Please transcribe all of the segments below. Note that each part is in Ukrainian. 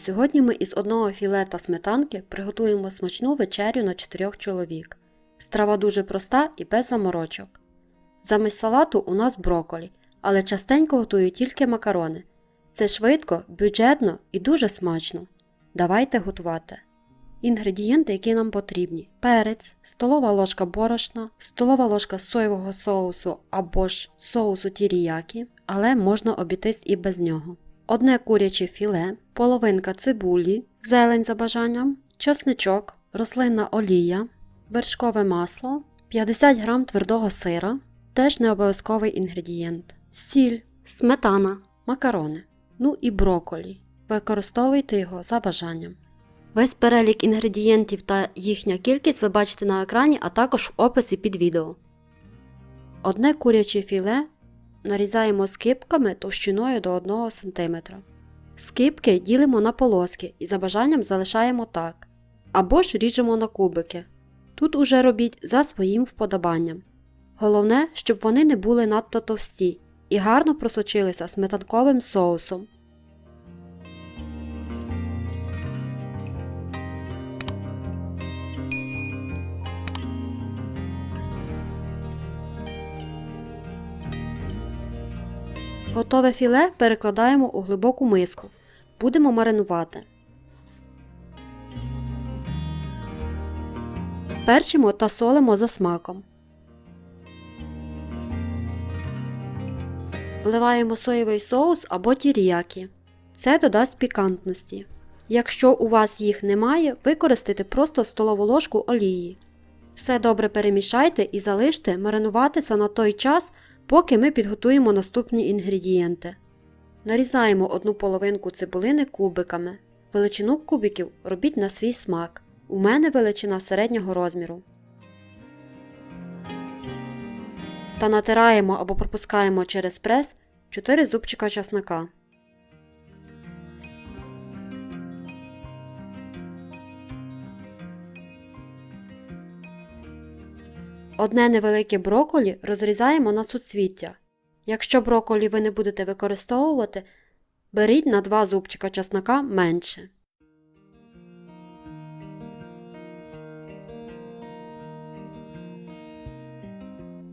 Сьогодні ми із одного філе та сметанки приготуємо смачну вечерю на 4 чоловік. Страва дуже проста і без заморочок. Замість салату у нас броколі, але частенько готую тільки макарони. Це швидко, бюджетно і дуже смачно. Давайте готувати. Інгредієнти, які нам потрібні: перець, столова ложка борошна, столова ложка соєвого соусу або ж соусу тіріякі, але можна обійтись і без нього. Одне куряче філе, половинка цибулі, зелень за бажанням, чесничок, рослинна олія, вершкове масло, 50 г твердого сира, теж не обов'язковий інгредієнт, сіль, сметана, макарони, ну і броколі. Використовуйте його за бажанням. Весь перелік інгредієнтів та їхня кількість ви бачите на екрані, а також в описі під відео. Одне куряче філе нарізаємо скипками товщиною до 1 см. Скипки ділимо на полоски і за бажанням залишаємо так. Або ж ріжемо на кубики. Тут уже робіть за своїм вподобанням. Головне, щоб вони не були надто товсті і гарно просочилися сметанковим соусом. Готове філе перекладаємо у глибоку миску. Будемо маринувати. Перчимо та солимо за смаком. Вливаємо соєвий соус або тіріякі. Це додасть пікантності. Якщо у вас їх немає, використайте просто столову ложку олії. Все добре перемішайте і залиште маринуватися на той час, поки ми підготуємо наступні інгредієнти. Нарізаємо одну половинку цибулини кубиками. Величину кубиків робіть на свій смак. У мене величина середнього розміру. Та натираємо або пропускаємо через прес 4 зубчика часника. Одне невелике броколі розрізаємо на суцвіття. Якщо броколі ви не будете використовувати, беріть на 2 зубчика часника менше.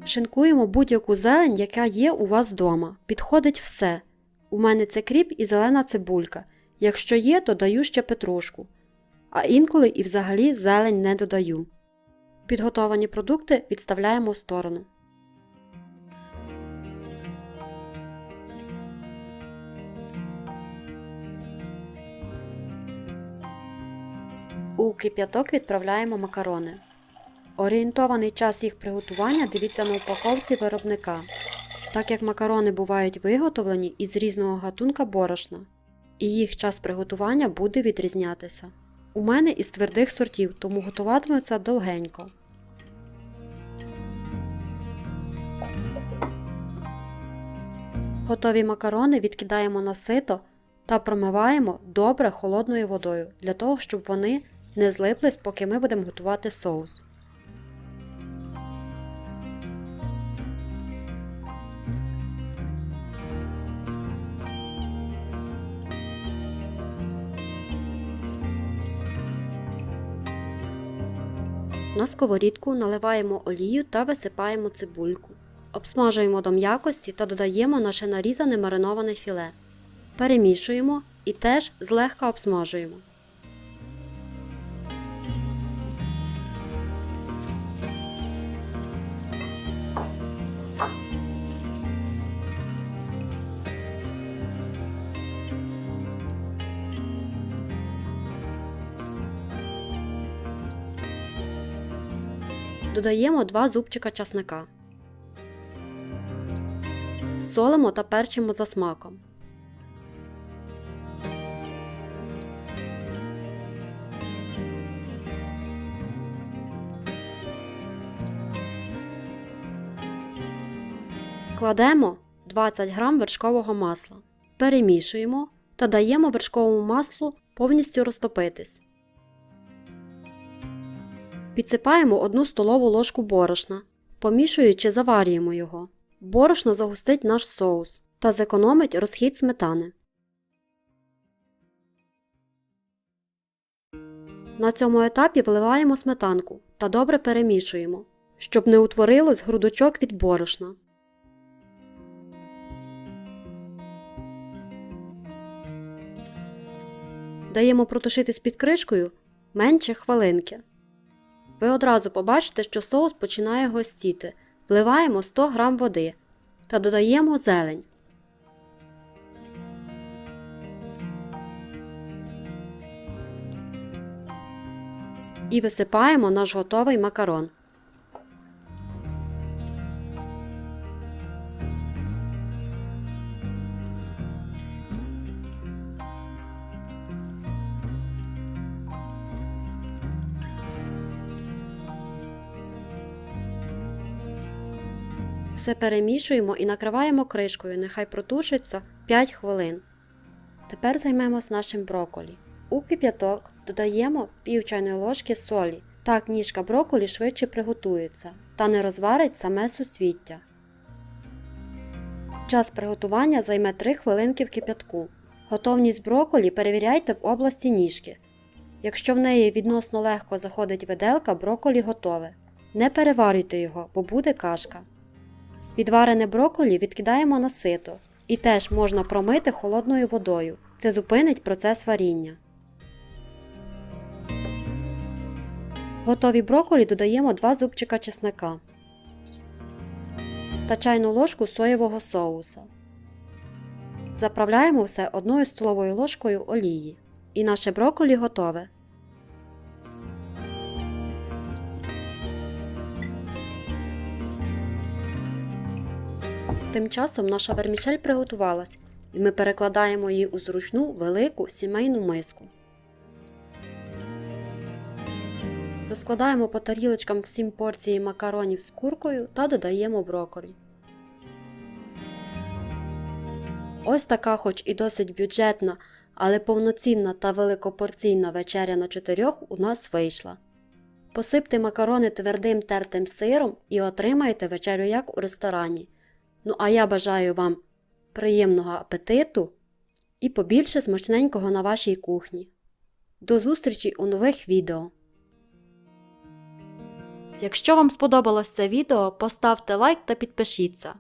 Шинкуємо будь-яку зелень, яка є у вас вдома. Підходить все. У мене це кріп і зелена цибулька. Якщо є, то даю ще петрушку. А інколи і взагалі зелень не додаю. Підготовані продукти відставляємо в сторону. У кип'яток відправляємо макарони. Орієнтований час їх приготування дивіться на упаковці виробника, так як макарони бувають виготовлені із різного гатунка борошна, і їх час приготування буде відрізнятися. У мене із твердих сортів, тому готуватиметься довгенько. Готові макарони відкидаємо на сито та промиваємо добре холодною водою для того, щоб вони не злиплись, поки ми будемо готувати соус. На сковорідку наливаємо олію та висипаємо цибульку. Обсмажуємо до м'якості та додаємо наше нарізане мариноване філе. Перемішуємо і теж злегка обсмажуємо. Додаємо 2 зубчика часника. Солимо та перчимо за смаком. Кладемо 20 г вершкового масла. Перемішуємо та даємо вершковому маслу повністю розтопитись. Підсипаємо 1 столову ложку борошна, помішуючи заварюємо його. Борошно загустить наш соус та зекономить розхід сметани. На цьому етапі вливаємо сметанку та добре перемішуємо, щоб не утворилось грудочок від борошна. Даємо протушитись під кришкою менше хвилинки. Ви одразу побачите, що соус починає гостіти. Вливаємо 100 г води та додаємо зелень. І висипаємо наш готовий макарон. Все перемішуємо і накриваємо кришкою, нехай протушиться 5 хвилин. Тепер займемось нашим броколі. У кип'яток додаємо пів чайної ложки солі. Так ніжка броколі швидше приготується та не розварить саме суцвіття. Час приготування займе 3 хвилинки в кип'ятку. Готовність броколі перевіряйте в області ніжки. Якщо в неї відносно легко заходить виделка, броколі готове. Не переварюйте його, бо буде кашка. Відварене броколі відкидаємо на сито і теж можна промити холодною водою. Це зупинить процес варіння. Готові броколі додаємо 2 зубчика чесника та чайну ложку соєвого соуса. Заправляємо все одною столовою ложкою олії. І наше броколі готове. Тим часом наша вермішель приготувалась, і ми перекладаємо її у зручну велику сімейну миску. Розкладаємо по тарілочкам всім порції макаронів з куркою та додаємо брокколі. Ось така, хоч і досить бюджетна, але повноцінна та великопорційна вечеря на чотирьох у нас вийшла. Посипте макарони твердим тертим сиром і отримаєте вечерю як у ресторані. Ну а я бажаю вам приємного апетиту і побільше смачненького на вашій кухні. До зустрічі у нових відео! Якщо вам сподобалось це відео, поставте лайк та підпишіться.